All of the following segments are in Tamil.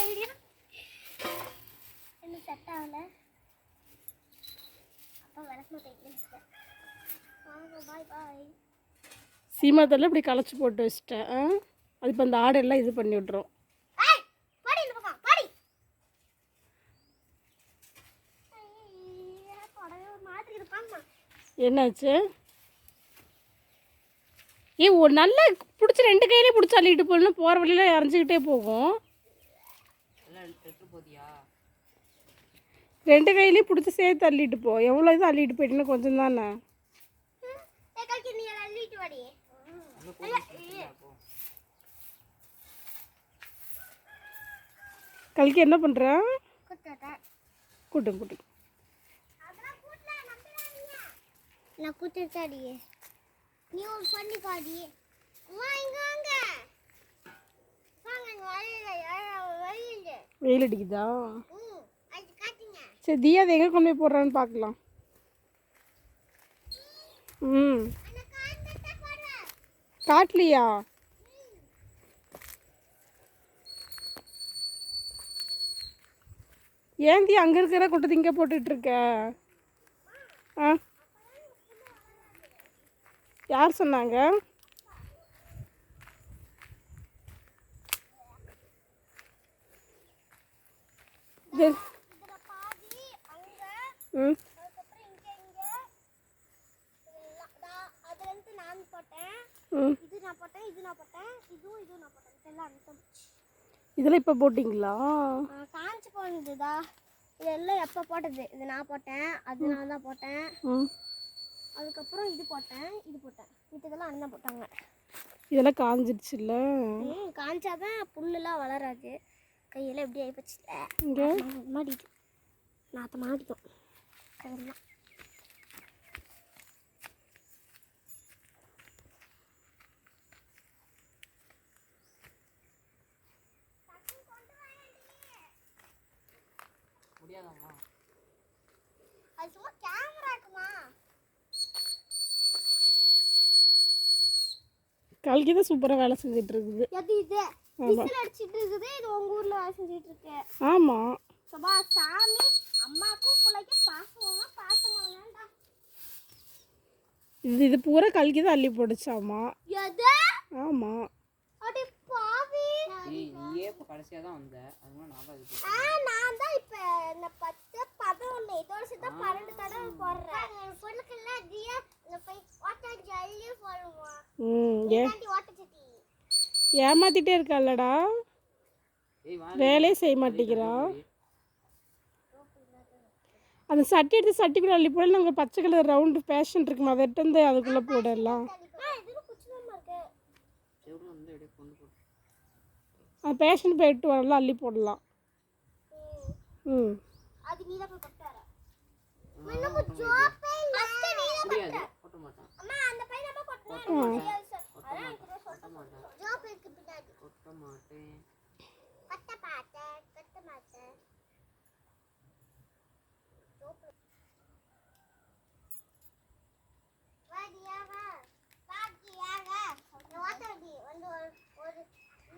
ஐடியா? என்ன செட் ஆகல. அப்பா விளக்கு மாட்டேன் வாங்க பாய் பாய் சீமாத்தெல்லாம் இப்படி களைச்சி போட்டு வச்சிட்டேன். ஆ? அது இப்போ அந்த ஆடெல்லாம் இது பண்ணி விட்ரும் ஏய் பாடி இந்த பக்கம் பாடி. ஐயா, தொடவே ஒரு மாதிரி இருப்பாம்மா என்னாச்சு? ஏ ஒரு நல்ல பிடிச்சி ரெண்டு கையிலே பிடிச்சி அள்ளிட்டு போகணும் போகிற வழியில் இறஞ்சிக்கிட்டே போகும். போதியா ரெண்டு கையிலையும் பிடிச்சி சேர்த்து அள்ளிட்டு போ. எவ்வளோ இது அள்ளிட்டு போயிட்டுன்னு கொஞ்சம் தானே. கல்கி என்ன பண்ணுற கூட்டும் கூட்டும் நான் குத்துட்டாடி நீ ஒரு பண்ணி காடி அம்மா இங்க வாங்க வாங்க இங்க வழியில வழியில வெயில் அடிக்குதா? சரி தியா அதை எங்கே கொண்டு போய் போடுறான்னு பார்க்கலாம். ம். காட்டலையா? ஏந்தி அங்கே இருக்கிற கொட்டை இங்கே போட்டுட்டு இருக்க? ஆ? யார் சொன்னாங்க இது இதுல பாதி அங்க ம் அதுக்கப்புறம் இங்க இங்க இதெல்லாம் நான் அதுல இருந்து நான் போட்டேன் ம் இது நான் போட்டேன் இது நான் போட்டேன் இதுவும் இதுவும் நான் போட்டேன் இதெல்லாம் அனுப்பி இதெல்லாம் இப்போ போட்டிங்களா? காஞ்சி போனதுதா இதெல்லாம் எப்போ போட்டது? இது நான் போட்டேன். அது நான் தான் போட்டேன். ம். அதுக்கப்புறம் இது போட்டேன் இது போட்டேன். இதெல்லாம் அண்ணன் போட்டாங்க. இதெல்லாம் காஞ்சிடுச்சுல்ல ம் காஞ்சாதான் புல்லுலாம் வளராது. கையெல்லாம் எப்படி ஆகிப்போச்சுல இங்கே? மாடிது நாற்ற மாடிக்கும் கையெல்லாம் முடியாதாம்மா. அது சும்மா கேமராக்குமா கல்கி தான் சூப்பராக வேலை செஞ்சுட்டு இருக்குது. எது இது? விசில் அடிச்சிட்டு இருக்குது. இது உங்க ஊர்ல வேலை செஞ்சுட்டு இருக்கு. சபா சாமி அம்மாக்கும் பிள்ளைக்கும் பாசமா பாசமாடா இது இது பூரா கல்கி தான் அள்ளி போட்டுச்சாமா. எது? ஆமாம் அடி பாவி. ஏய் நீயே இப்போ கடைசியாக தான் வந்த. அதனால நான் தான் இது ஆ நான் தான் இப்ப இந்த பத்து பதினொன்று இதோட சேர்த்து பன்னெண்டு தடவை போடுறேன். பொருளுக்குள்ள தியா இந்த ஜல்லி போடுவோம். ம் ஏ சட்டி ஏமாத்திட்டே இருக்கால்லடா வேலையே செய்ய மாட்டேங்கிறா. அந்த சட்டி எடுத்து சட்டிக்குள்ள அள்ளி போடல நாங்கள் பச்சை கலர் ரவுண்டு ஃபேஷன் இருக்குமா அதை எடுத்து அதுக்குள்ளே போடலாம். இதுல குச்சினமா அந்த போயிட்டு வரலாம் அள்ளி போடலாம். ம் அது நீ தான் போய் கொட்டு வர நம்ம ஜோப்பே இல்ல முடியாது ஓட்ட மாட்டான் அம்மா அந்த பையன் நம்ம கொட்டணும் அதான் எனக்கு ஓட்ட சொல்றேன் மாட்டான் ஜோப் இருக்கு பின்னாடி ஓட்ட மாட்டேன் கட்ட மாட்டேன் கட்ட மாட்டேன் வாடியாக வாடியாக ஓட்டடி வந்து ஒரு ஒரு இல்லாட்டி நீ வண்டி ஒண்ணுக்கு வண்டி அப்பா வண்டி என்ன பண்ணி பண்ணுவேன் முட்டி பிடுங்களா முட்டி பிடுங்களா பின்னாடி ஜோக்கர் பிக்சர்ஸ் கொடு இங்க பாரு நீ அங்க பாரு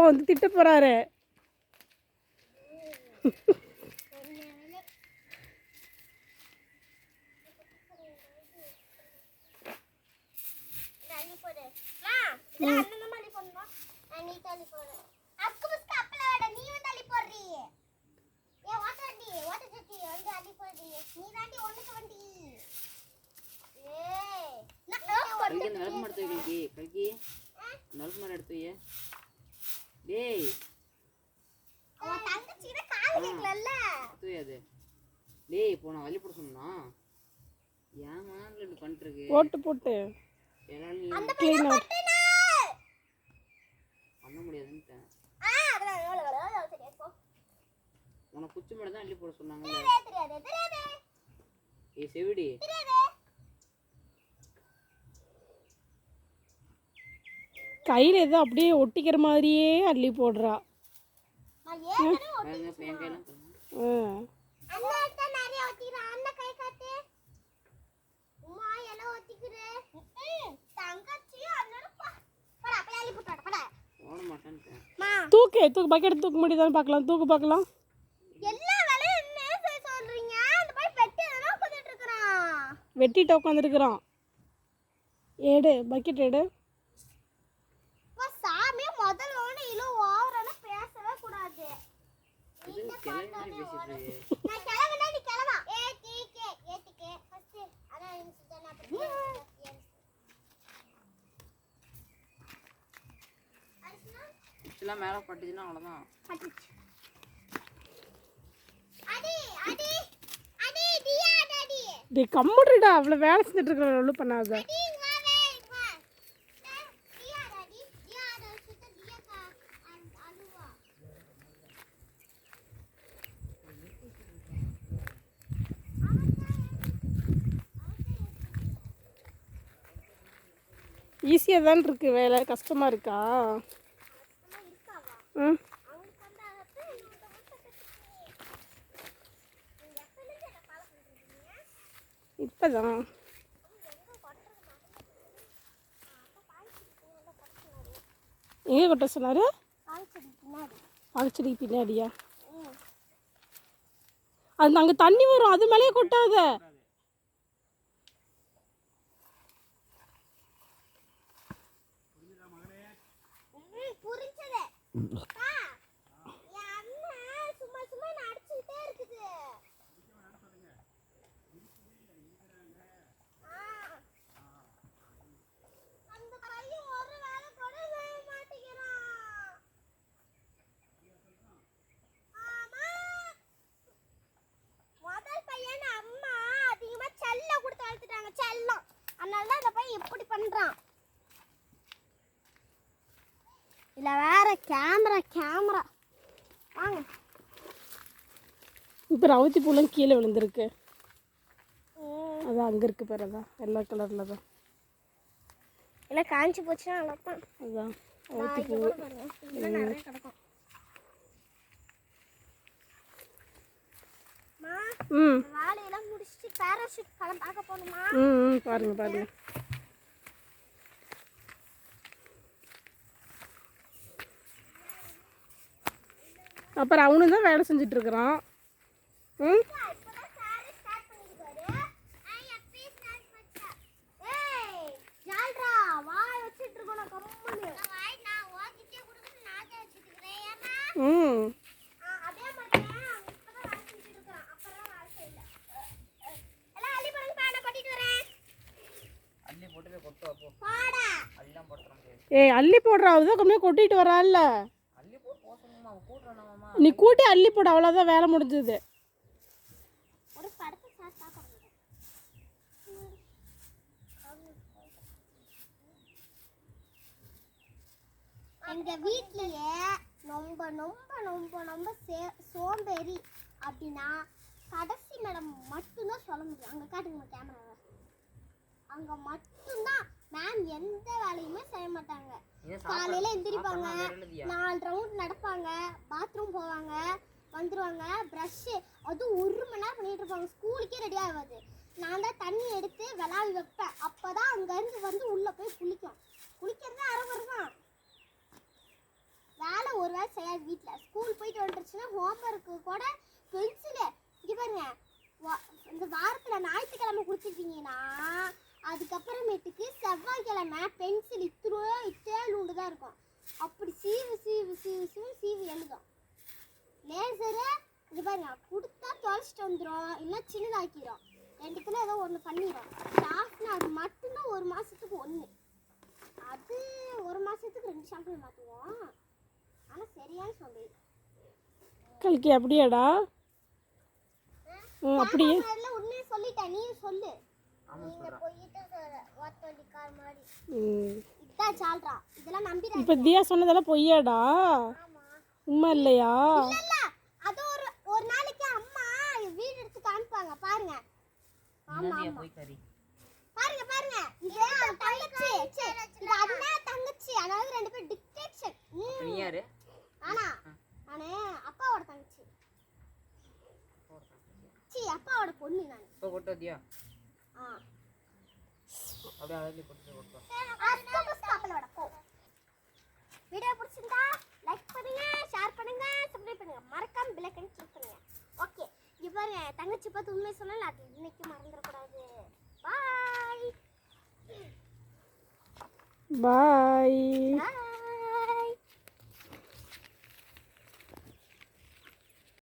நான் கல்கி அந்த விளக்கு மரம் எடுத்து வை, கல்கி கல்கி அந்த விளக்கு மரம் எடுத்து வையே. டேய். அவன் தங்கச்சிக்கிட்ட கால் கேட்கலல்ல? அது டேய் நான் அள்ளி போட சொன்னா ஏன் இப்படி பண்ணிட்டு இருக்கு போட்டு போட்டு. என்னால் நீ அந்த பையன் பண்ண முடியாதுன்ட்டேன். ஆ அதெல்லாம் எவ்வளவு வரும் சரியா போ. உனக்கு குச்சி மேடம் தான் அள்ளி போட சொன்னாங்கல்ல தெரியாது தெரியாது தெரியாது. ஏ செவிடி. தெரியாது கையில் ஏதோ அப்படியே ஒட்டிக்கிற மாதிரியே அள்ளி போடுறா நான் ஏற்கனவே பாருங்க இப்ப என் கையெல்லாம் பாருங்க. ம் அண்ணன் தான் நிறைய ஒத்திக்கிறான் அண்ணன் கை காட்டு உமா எல்லாம் ஒத்திக்குது ம்ம். தங்கச்சியும் அண்ணனும் பா படா அப்படியே அள்ளி போட்டாட படா போட. மாட்டேன்ட்டேன் மா. தூக்கு தூக்கு பக்கெட் தூக்க முடியுதான்னு பார்க்கலாம். தூக்கு பார்க்கலாம். வெட்டிட்டு உட்காந்துருக்குறான் எடு பக்கெட் எடு. குச்சிலாம் மேலே பட்டுச்சுன்னா அவ்வளோதான் டே கம்முடுடா. அவ்வளோ வேலை செஞ்சுட்டு இருக்கிற ஒன்றும் பண்ணாத அடி இங்க வா வே இங்க வா டேய், டியா அடி டியா அடி சுத்த டியா கா அன் அலுவா ஈஸியாக தான் இருக்கு வேலை. கஷ்டமாக இருக்கா? ம். இப்போ தான் எங்க கொட்ட சொன்னார்? பாய்ச்சி பின்னாடி பாலச்செடி பின்னாடியா அது அங்கே தண்ணி வரும் அது மேலேயே கொட்டாத. Mm-hmm. இப்போ ரவுத்தி பூலாம் கீழே விழுந்திருக்கு. அதான் அங்கே இருக்கு பாரு அதான் எல்லா கலரில் தான். இல்ல காஞ்சி போச்சுன்னா அவ்வளோதான் அதான் ரவுத்தி பூ. மா ம். பாருங்க பாருங்க. அப்புறம் அவனும் தான் வேலை செஞ்சுட்டு இருக்கிறான். ம்? ம். ஏய் அள்ளி போடுறா அவதான் கொஞ்சம் கொட்டிட்டு அவன் கூட்டுறானாமா நீ கூட்டி அள்ளி போடு அவ்வளோதான் வேலை முடிஞ்சது ஒரு படத்தை சாத்தா பண்ணுங்க எங்க வீட்லயே ரொம்ப ரொம்ப ரொம்ப ரொம்ப சே- சோம்பேறி அப்படின்னா கடைசி மேடம் மட்டும்தான் சொல்ல முடியும். அங்க காட்டுங்க கேமராவை அங்க மட்டும்தான். மேம் எந்த வேலையுமே செய்ய மாட்டாங்க. காலையில எந்திரிப்பாங்க. நாலு ரவுண்ட் நடப்பாங்க. பாத்ரூம் போவாங்க. வந்துருவாங்க. ப்ரஷ்ஷு அதுவும் ஒரு மணி நேரம் பண்ணிட்டு இருப்பாங்க. ஸ்கூலுக்கே ரெடி ஆகாது. நான் தான் தண்ணி எடுத்து விளாவி வைப்பேன். அப்பதான் அங்கேருந்து வந்து உள்ள போய் குளிக்கும் குளிக்கிறது அரை தான் வேலை ஒரு வேலை செய்யாது வீட்டில் ஸ்கூல் போயிட்டு வந்துருச்சுன்னா ஹோம்ஒர்க்கு கூட பென்சிலு இங்கே பாருங்க இந்த வாரத்தில் ஞாயிற்றுக்கிழமை கொடுத்துட்டீங்கன்னா அதுக்கப்புறமேட்டுக்கு செவ்வாய்க்கிழமை பென்சில் இத்திரோ இத்தேலூண்டு தான் இருக்கும். அப்படி சீவு சீவு சீவு சீவு சீவு எழுதும். லேசரு இது பாருங்க கொடுத்தா தொலைச்சிட்டு வந்துடும் இல்லை சின்னதாக்கிடும் ரெண்டுத்துல ஏதோ ஒன்று பண்ணிடும் ஷார்ப்னர் மட்டும்தான் ஒரு மாதத்துக்கு ஒன்று அது ஒரு மாதத்துக்கு ரெண்டு ஷாம்பிள் மாற்றுவோம் ஆனால் சரியான சோம்பேறி கல்கி அப்படியாடா? ம் அப்படியே. உண்மையை சொல்லிட்டேன் நீ சொல்லு. இப்போ தியா சொன்னதெல்லாம் பொய்யாடா? ஆமா. உண்மை இல்லையா? இல்ல இல்ல அது ஒரு ஒரு நாளைக்கு அம்மா வீடு எடுத்து காமிப்பாங்க. பாருங்க. பாருங்க பாருங்க. இது தங்கச்சி. இது அண்ணன் தங்கச்சி. அதாவது ரெண்டு பேரும் டிக்டேஷன் நீ யாரு? ஆனா நானு அப்பாவோட தங்கச்சி. சி அப்பாவோட பொண்ணு நான். இப்போ கொட்டு வந்தியா ஆ. அப்படியே அழகி கொட்டு கொட்டோம் போ. வீடியோ பிடிச்சிருந்தா லைக் பண்ணுங்க ஷேர் பண்ணுங்க சப்ஸ்கிரைப் பண்ணுங்க. மறக்காம பெல் ஐக்கன் கிளிக் பண்ணுங்க. ஓகே இங்க பாருங்க தங்கச்சி பார்த்து உண்மை சொன்னல அது இன்னைக்கு மறந்துடக்கூடாது. பாய் பாய் பாய்